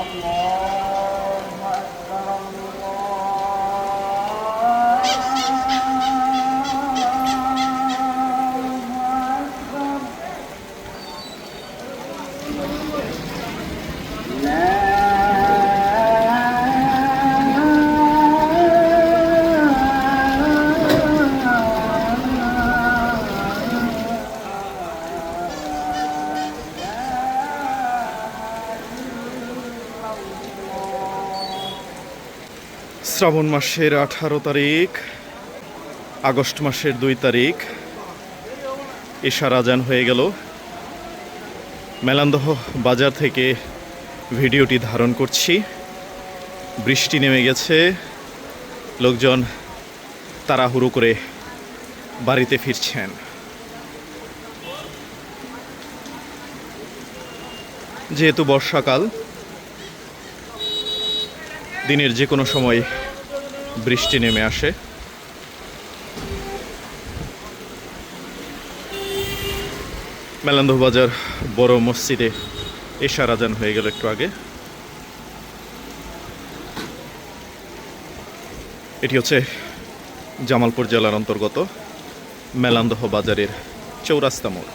Amen. শ্রাবণ মাসের আঠারো তারিখ, আগস্ট মাসের দুই তারিখ এশার আজান হয়ে গেল। মেলান্দহ বাজার থেকে ভিডিওটি ধারণ করছি। বৃষ্টি নেমে গেছে। লোকজন তাড়াহুড়ো করে বাড়িতে ফিরছেন। যেহেতু বর্ষাকাল দিনের যে কোনো সময় বৃষ্টি নেমে আসে। মেলান্দহ বাজার বড় মসজিদে এশার আজান হয়ে গেল একটু আগে। এটি হচ্ছে জামালপুর জেলার অন্তর্গত মেলান্দহ বাজারের চৌরাস্তা মোড়।